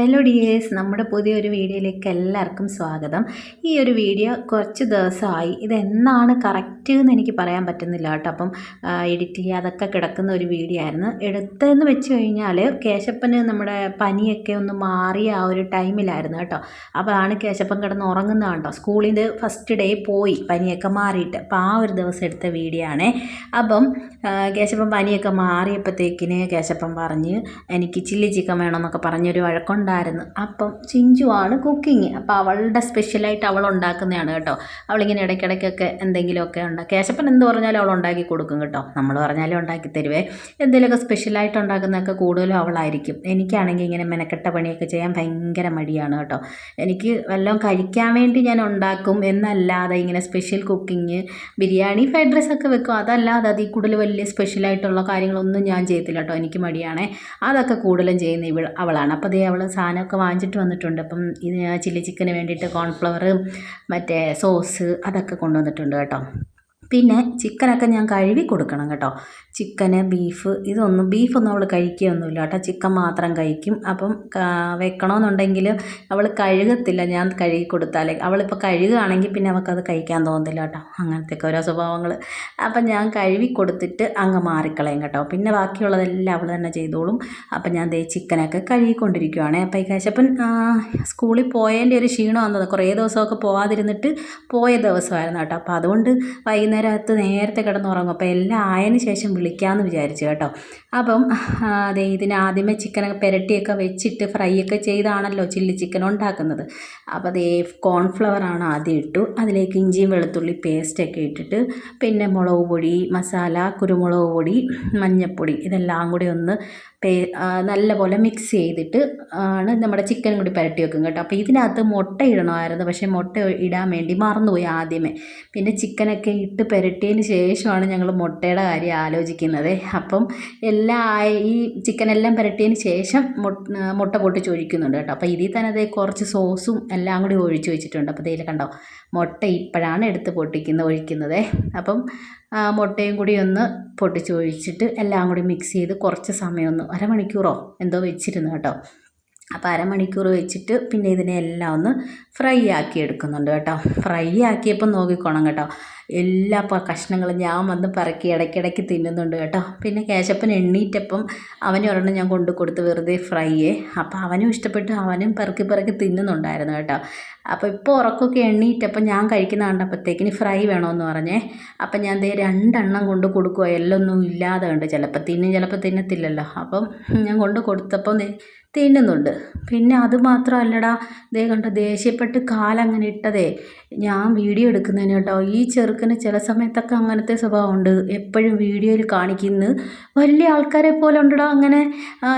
Hello dears നമ്മുടെ പുതിയൊരു വീഡിയോയിലേക്ക് എല്ലാവർക്കും സ്വാഗതം. ഈ ഒരു വീഡിയോ കുറച്ച് ദിവസമായി. ഇതെന്നാണ് കറക്റ്റ് എന്ന് എനിക്ക് പറയാൻ പറ്റുന്നില്ല കേട്ടോ. അപ്പം എഡിറ്റ് ചെയ്യാതൊക്കെ കിടക്കുന്ന ഒരു വീഡിയോ ആയിരുന്നു. എടുത്തതെന്ന് വെച്ച് കഴിഞ്ഞാൽ കേശപ്പന് നമ്മുടെ പനിയൊക്കെ ഒന്ന് മാറിയ ആ ഒരു ടൈമിലായിരുന്നു കേട്ടോ. അപ്പോഴാണ് കേശപ്പൻ കിടന്ന് ഉറങ്ങുന്നത് കേട്ടോ സ്കൂളിൽ ഫസ്റ്റ് ഡേ പോയി പനിയൊക്കെ മാറിയിട്ട്. അപ്പോൾ ആ ഒരു ദിവസം എടുത്ത വീഡിയോ ആണേ. അപ്പം ആ, കേശപ്പൻ പനിയൊക്കെ മാറിയപ്പോഴത്തേക്കിന് കേശപ്പം പറഞ്ഞ് എനിക്ക് ചില്ലി ചിക്കൻ വേണമെന്നൊക്കെ പറഞ്ഞൊരു വഴക്കുണ്ടായിരുന്നു. അപ്പം ചിഞ്ചുവാണ് കുക്കിങ്. അപ്പോൾ അവളുടെ സ്പെഷ്യലായിട്ട് അവൾ ഉണ്ടാക്കുന്നതാണ് കേട്ടോ. അവളിങ്ങനെ ഇടയ്ക്കിടയ്ക്കൊക്കെ എന്തെങ്കിലുമൊക്കെ ഉണ്ടാക്കി കേശപ്പൻ എന്ത് പറഞ്ഞാലും അവൾ ഉണ്ടാക്കി കൊടുക്കും കേട്ടോ. നമ്മൾ പറഞ്ഞാലും ഉണ്ടാക്കി തരുവേ. എന്തെങ്കിലുമൊക്കെ സ്പെഷ്യലായിട്ട് ഉണ്ടാക്കുന്നതൊക്കെ കൂടുതലും അവളായിരിക്കും. എനിക്കാണെങ്കിൽ ഇങ്ങനെ മെനക്കെട്ട പണിയൊക്കെ ചെയ്യാൻ ഭയങ്കര മടിയാണ് കേട്ടോ. എനിക്ക് വല്ലതും കഴിക്കാൻ വേണ്ടി ഞാൻ ഉണ്ടാക്കും. എന്നല്ലാതെ ഇങ്ങനെ special cooking biryani fried rice ഒക്കെ വെക്കും. അതല്ലാതെ അതിൽ കൂടുതൽ വലിയ സ്പെഷ്യലായിട്ടുള്ള കാര്യങ്ങളൊന്നും ഞാൻ ചെയ്യത്തില്ല കേട്ടോ എനിക്ക് മടിയാണേ. അതൊക്കെ കൂടുതലും ചെയ്യുന്ന ഇവൾ അവളാണ്. അപ്പോൾ അതേ അവൾ സാധനമൊക്കെ വാങ്ങിച്ചിട്ട് വന്നിട്ടുണ്ട്. അപ്പം ഇത് ചില്ലി ചിക്കന് വേണ്ടിയിട്ട് കോൺഫ്ലവർ മറ്റേ സോസ് അതൊക്കെ കൊണ്ടുവന്നിട്ടുണ്ട് കേട്ടോ. പിന്നെ ചിക്കനൊക്കെ ഞാൻ കഴുകി കൊടുക്കണം കേട്ടോ. ചിക്കന് ബീഫ് ഇതൊന്നും ബീഫൊന്നും അവൾ കഴിക്കുകയൊന്നുമില്ല കേട്ടോ. ചിക്കൻ മാത്രം കഴിക്കും. അപ്പം വെക്കണമെന്നുണ്ടെങ്കിൽ അവൾ കഴുകത്തില്ല. ഞാൻ കഴുകി കൊടുത്താലേ അവളിപ്പോൾ കഴുകുകയാണെങ്കിൽ പിന്നെ അവൾക്കത് കഴിക്കാൻ തോന്നുന്നില്ല കേട്ടോ. അങ്ങനത്തെയൊക്കെ ഓരോ സ്വഭാവങ്ങൾ അപ്പം ഞാൻ കഴുകി കൊടുത്തിട്ട് അങ്ങ് മാറിക്കളയും കേട്ടോ. പിന്നെ ബാക്കിയുള്ളതെല്ലാം അവൾ തന്നെ ചെയ്തോളും. അപ്പം ഞാൻ ദേ ചിക്കനൊക്കെ കഴുകിക്കൊണ്ടിരിക്കുവാണേ. അപ്പം ഈ കാശപ്പൻ സ്കൂളിൽ പോയതിന്റെ ഒരു ക്ഷീണം വന്നത് കുറേ ദിവസമൊക്കെ പോവാതിരുന്നിട്ട് പോയ ദിവസമായിരുന്നു കേട്ടോ. അപ്പോൾ അതുകൊണ്ട് വൈകുന്നേരത്ത് നേരത്തെ കിടന്നുറങ്ങും. അപ്പോൾ എല്ലാം ആയതിനു ശേഷം വിളിക്കാമെന്ന് വിചാരിച്ചു കേട്ടോ. അപ്പം അതെ ഇതിന് ആദ്യമേ ചിക്കനൊക്കെ പുരട്ടിയൊക്കെ വെച്ചിട്ട് ഫ്രൈ ഒക്കെ ചെയ്താണല്ലോ ചില്ലി ചിക്കൻ ഉണ്ടാക്കുന്നത്. അപ്പോൾ ദേ കോൺഫ്ലവറാണ് ആദ്യം ഇട്ടു. അതിലേക്ക് ഇഞ്ചിയും വെളുത്തുള്ളി പേസ്റ്റൊക്കെ ഇട്ടിട്ട് പിന്നെ മുളക് പൊടി മസാല കുരുമുളക് പൊടി മഞ്ഞൾപ്പൊടി ഇതെല്ലാം കൂടി ഒന്ന് പേ നല്ലപോലെ മിക്സ് ചെയ്തിട്ട് ആണ് നമ്മുടെ ചിക്കൻ കൂടി പുരട്ടി വെക്കും കേട്ടോ. അപ്പോൾ ഇതിനകത്ത് മുട്ട ഇടണമായിരുന്നു. പക്ഷേ മുട്ട ഇടാൻ വേണ്ടി മറന്നുപോയി ആദ്യമേ. പിന്നെ ചിക്കനൊക്കെ ഇട്ട് പുരട്ടിയതിന് ശേഷമാണ് ഞങ്ങൾ മുട്ടയുടെ കാര്യം ആലോചിക്കുന്നത്. അപ്പം എല്ലാം ഈ ചിക്കനെല്ലാം പുരട്ടിയതിന് ശേഷം മുട്ട മുട്ട പൊട്ടിച്ച് ഒഴിക്കുന്നുണ്ട് കേട്ടോ. അപ്പോൾ ഇതിൽ തന്നെ അതേ കുറച്ച് സോസും എല്ലാം കൂടി ഒഴിച്ച് വെച്ചിട്ടുണ്ട്. അപ്പോൾ ഇതിൽ കണ്ടോ മുട്ട ഇപ്പോഴാണ് എടുത്ത് പൊട്ടിക്കുന്നത് ഒഴിക്കുന്നത്. അപ്പം മുട്ടയും കൂടി ഒന്ന് പൊട്ടിച്ച് ഒഴിച്ചിട്ട് എല്ലാം കൂടി മിക്സ് ചെയ്ത് കുറച്ച് സമയം ഒന്ന് അരമണിക്കൂറോ എന്തോ വെച്ചിരുന്നു കേട്ടോ. അപ്പോൾ അരമണിക്കൂർ വെച്ചിട്ട് പിന്നെ ഇതിനെ എല്ലാം ഒന്ന് ഫ്രൈ ആക്കി എടുക്കുന്നുണ്ട് കേട്ടോ. ഫ്രൈ ആക്കിയപ്പോൾ നോക്കിക്കോണം കേട്ടോ. എല്ലാ കഷ്ണങ്ങളും ഞാൻ വന്ന് പറക്കി ഇടയ്ക്കിടയ്ക്ക് തിന്നുന്നുണ്ട് കേട്ടോ. പിന്നെ കേശപ്പൻ എണ്ണീറ്റപ്പം അവന് ഒരെണ്ണം ഞാൻ കൊണ്ടു കൊടുത്ത് വെറുതെ ഫ്രൈയെ. അപ്പോൾ അവനും ഇഷ്ടപ്പെട്ടു. അവനും പെറുക്കി പെറുക്കി തിന്നുന്നുണ്ടായിരുന്നു കേട്ടോ. അപ്പോൾ ഇപ്പോൾ ഉറക്കമൊക്കെ എണ്ണീറ്റപ്പം ഞാൻ കഴിക്കുന്ന കണ്ടപ്പോഴത്തേക്കിന് ഫ്രൈ വേണമെന്ന് പറഞ്ഞേ. അപ്പം ഞാൻ ദേ രണ്ടെണ്ണം കൊണ്ട് കൊടുക്കുക എല്ലൊന്നും ഇല്ലാതെ ഉണ്ട് ചിലപ്പോൾ തിന്നും ചിലപ്പോൾ തിന്നത്തില്ലല്ലോ. അപ്പം ഞാൻ കൊണ്ട് കൊടുത്തപ്പം തിന്നുന്നുണ്ട്. പിന്നെ അത് മാത്രമല്ലടാ ദേ കണ്ട ദേഷ്യപ്പെട്ട് കാലങ്ങനെ ഇട്ടതേ. ഞാൻ വീഡിയോ എടുക്കുന്നതിന് കേട്ടോ ഈ ചെറുക്കന് ചില സമയത്തൊക്കെ അങ്ങനത്തെ സ്വഭാവമുണ്ട്. എപ്പോഴും വീഡിയോയിൽ കാണിക്കുന്നു. വലിയ ആൾക്കാരെ പോലെ ഉണ്ടടാ അങ്ങനെ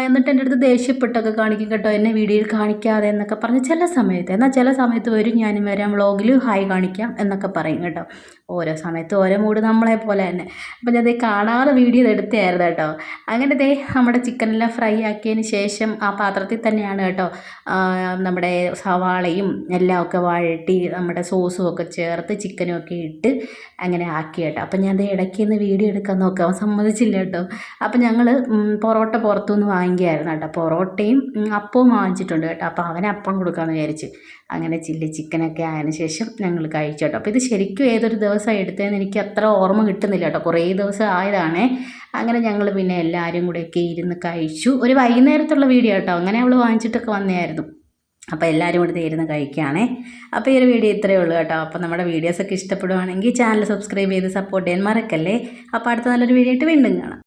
എന്നിട്ട് എന്റെ അടുത്ത് ദേഷ്യപ്പെട്ടൊക്കെ കാണിക്കും കേട്ടോ. എന്നെ വീഡിയോയിൽ കാണിക്കാതെ എന്നൊക്കെ പറഞ്ഞ് ചില സമയത്ത് എന്നാൽ ചില സമയത്ത് വരും ഞാനും വരാം വ്ളോഗിൽ ഹായ് കാണിക്കാം എന്നൊക്കെ പറയും കേട്ടോ. ഓരോ സമയത്ത് ഓരോ മൂഡ് നമ്മളെ പോലെ തന്നെ. അപ്പോൾ ഞാൻ കാണാതെ വീഡിയോ എടുത്തായിരുന്നു കേട്ടോ. അങ്ങനെ ദേ നമ്മുടെ ചിക്കനെല്ലാം ഫ്രൈ ആക്കിയതിന് ശേഷം ആ പാത്രത്തിൽ തന്നെയാണ് കേട്ടോ നമ്മുടെ സവാളയും എല്ലാം ഒക്കെ വഴട്ടി നമ്മുടെ സോസും ഒക്കെ ചേർത്ത് ചിക്കനും ഒക്കെ ഇട്ട് അങ്ങനെ ആക്കി കേട്ടോ. അപ്പം ഞാൻ ഇടയ്ക്ക് നിന്ന് വീഡിയോ എടുക്കാൻ നോക്കാം. അവൻ സമ്മതിച്ചില്ല കേട്ടോ. അപ്പം ഞങ്ങൾ പൊറോട്ട പുറത്തുനിന്ന് വാങ്ങിക്കായിരുന്നു കേട്ടോ. പൊറോട്ടയും അപ്പവും വാങ്ങിച്ചിട്ടുണ്ട് കേട്ടോ. അപ്പോൾ അവന് അപ്പം കൊടുക്കാമെന്ന് വിചാരിച്ച് അങ്ങനെ ചില്ലി ചിക്കനൊക്കെ ആയതിനു ശേഷം ഞങ്ങൾ കഴിച്ചു കേട്ടോ. അപ്പോൾ ഇത് ശരിക്കും ഏതൊരു ദിവസം എടുത്തതെന്ന് എനിക്ക് അത്ര ഓർമ്മ കിട്ടുന്നില്ല കേട്ടോ. കുറേ ദിവസം ആയതാണേ. അങ്ങനെ ഞങ്ങൾ പിന്നെ എല്ലാവരും കൂടെയൊക്കെ ഇരുന്ന് കഴിച്ചു. ഒരു വൈകുന്നേരത്തുള്ള വീഡിയോ കേട്ടോ. അങ്ങനെ അവൾ വാങ്ങിച്ചിട്ടൊക്കെ വന്നതായിരുന്നു. അപ്പോൾ എല്ലാവരും കൂടി തീരുന്ന കഴിക്കുകയാണേ. അപ്പോൾ ഈ ഒരു വീഡിയോ ഇത്രയേ ഉള്ളൂ കേട്ടോ. അപ്പോൾ നമ്മുടെ വീഡിയോസൊക്കെ ഇഷ്ടപ്പെടുവാണെങ്കിൽ ചാനൽ സബ്സ്ക്രൈബ് ചെയ്ത് സപ്പോർട്ട് ചെയ്യാൻ മറക്കല്ലേ. അപ്പോൾ അടുത്ത നല്ലൊരു വീഡിയോ ആയിട്ട് വീണ്ടും കാണാം.